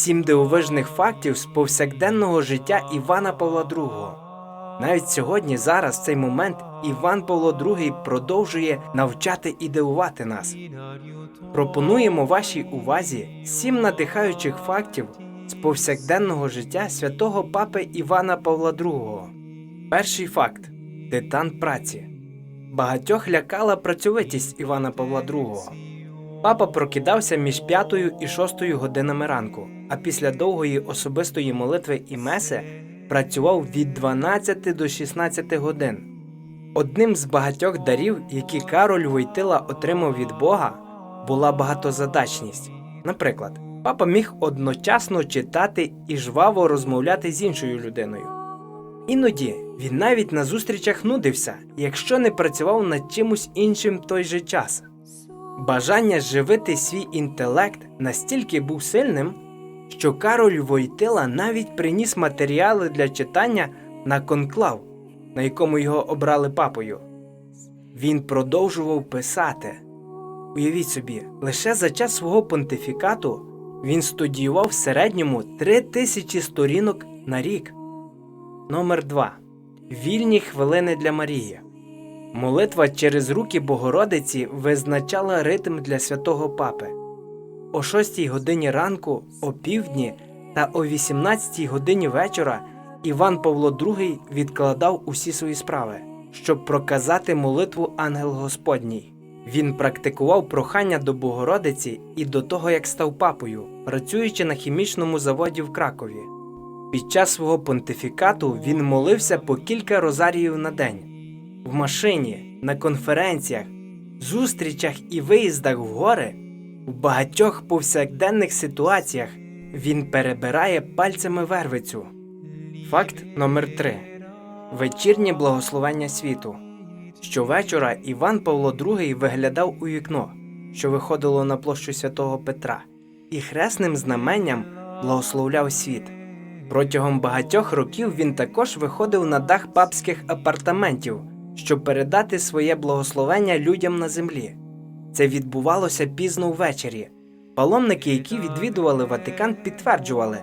Сім дивовижних фактів з повсякденного життя Івана Павла II. Навіть сьогодні, зараз, в цей момент, Іван Павло II продовжує навчати і дивувати нас. Пропонуємо вашій увазі сім надихаючих фактів з повсякденного життя святого папи Івана Павла II. Перший факт титан праці. Багатьох лякала працьовитість Івана Павла II. Папа прокидався між п'ятою і шостою годинами ранку, а після довгої особистої молитви і меси працював від 12 до 16 годин. Одним з багатьох дарів, які Кароль Войтила отримав від Бога, була багатозадачність. Наприклад, папа міг одночасно читати і жваво розмовляти з іншою людиною. Іноді він навіть на зустрічах нудився, якщо не працював над чимось іншим в той же час. Бажання живити свій інтелект настільки був сильним, що Кароль Войтила навіть приніс матеріали для читання на конклав, на якому його обрали папою. Він продовжував писати. Уявіть собі, лише за час свого понтифікату він студіював в середньому 3000 сторінок на рік. Номер 2. Вільні хвилини для Марії. Молитва через руки Богородиці визначала ритм для святого папи. О 6 годині ранку, о півдні та о 18 годині вечора Іван Павло II відкладав усі свої справи, щоб проказати молитву Ангел Господній. Він практикував прохання до Богородиці і до того, як став папою, працюючи на хімічному заводі в Кракові. Під час свого понтифікату він молився по кілька розаріїв на день в машині, на конференціях, зустрічах і виїздах в гори, в багатьох повсякденних ситуаціях він перебирає пальцями вервицю. Факт номер 3 Вечірнє благословення світу. Щовечора Іван Павло II виглядав у вікно, що виходило на площу святого Петра, і хресним знаменням благословляв світ. Протягом багатьох років він також виходив на дах папських апартаментів, щоб передати своє благословення людям на землі. Це відбувалося пізно ввечері. Паломники, які відвідували Ватикан, підтверджували,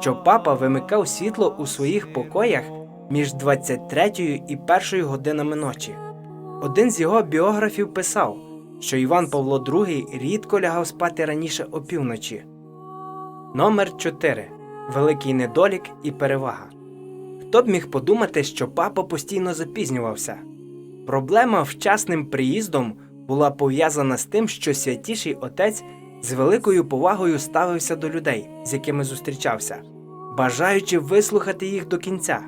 що папа вимикав світло у своїх покоях між 23 і 1 годинами ночі. Один з його біографів писав, що Іван Павло II рідко лягав спати раніше опівночі. Номер 4. Великий недолік і перевага. Хто б міг подумати, що папа постійно запізнювався? Проблема вчасним приїздом була пов'язана з тим, що святіший отець з великою повагою ставився до людей, з якими зустрічався, бажаючи вислухати їх до кінця.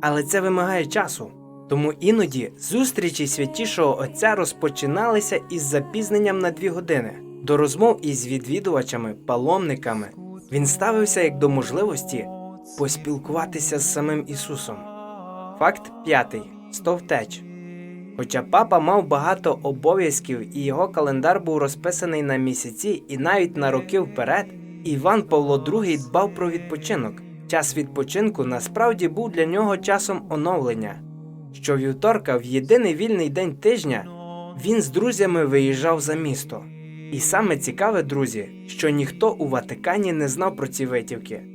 Але це вимагає часу. Тому іноді зустрічі святішого отця розпочиналися із запізненням на дві години. До розмов із відвідувачами, паломниками він ставився як до можливості поспілкуватися з самим Ісусом. Факт п'ятий сто втеч. Хоча папа мав багато обов'язків і його календар був розписаний на місяці і навіть на роки вперед, Іван Павло II дбав про відпочинок. Час відпочинку насправді був для нього часом оновлення. Щовівторка, в єдиний вільний день тижня, він з друзями виїжджав за місто. І саме цікаве, друзі, що ніхто у Ватикані не знав про ці витівки.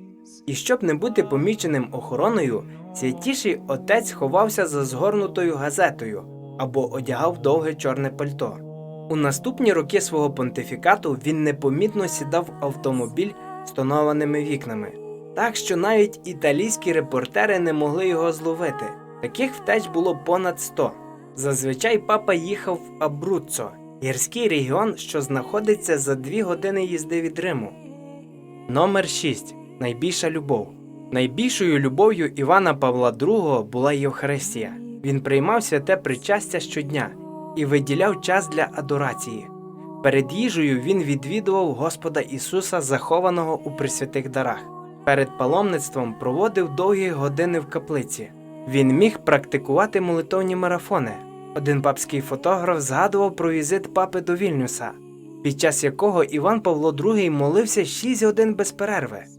І щоб не бути поміченим охороною, святіший отець ховався за згорнутою газетою або одягав довге чорне пальто. У наступні роки свого понтифікату він непомітно сідав в автомобіль з тонованими вікнами, так що навіть італійські репортери не могли його зловити. Таких втеч було понад 100. Зазвичай папа їхав в Абруццо, гірський регіон, що знаходиться за дві години їзди від Риму. Номер 6. Найбільша любов. Найбільшою любов'ю Івана Павла II була Євхаристія. Він приймав святе причастя щодня і виділяв час для адорації. Перед їжею він відвідував Господа Ісуса, захованого у присвятих дарах. Перед паломництвом проводив довгі години в каплиці. Він міг практикувати молитовні марафони. Один папський фотограф згадував про візит папи до Вільнюса, під час якого Іван Павло II молився 6 годин без перерви.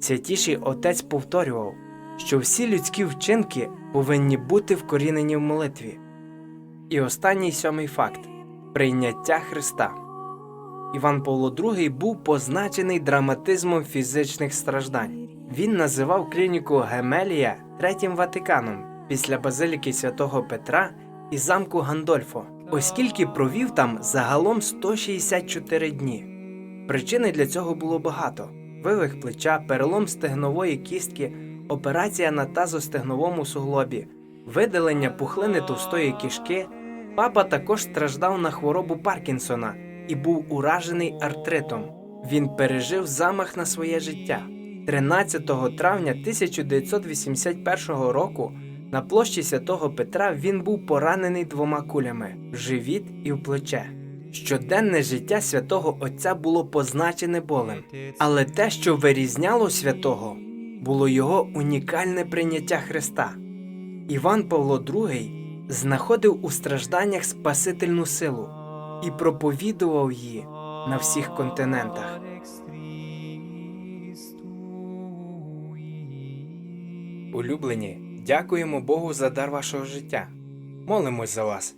Святіший отець повторював, що всі людські вчинки повинні бути вкорінені в молитві. І останній сьомий факт прийняття Христа. Іван Павло II був позначений драматизмом фізичних страждань. Він називав клініку Гемелія третім Ватиканом після базиліки святого Петра і замку Гандольфо, оскільки провів там загалом 164 дні. Причини для цього було багато: вивих плеча, перелом стегнової кістки, операція на тазостегновому суглобі, видалення пухлини товстої кишки. Папа також страждав на хворобу Паркінсона і був уражений артритом. Він пережив замах на своє життя. 13 травня 1981 року на площі Святого Петра він був поранений двома кулями в живіт і в плече. Щоденне життя святого Отця було позначене болем, але те, що вирізняло святого, було його унікальне прийняття Христа. Іван Павло II знаходив у стражданнях спасительну силу і проповідував її на всіх континентах. Улюблені, дякуємо Богу за дар вашого життя. Молимось за вас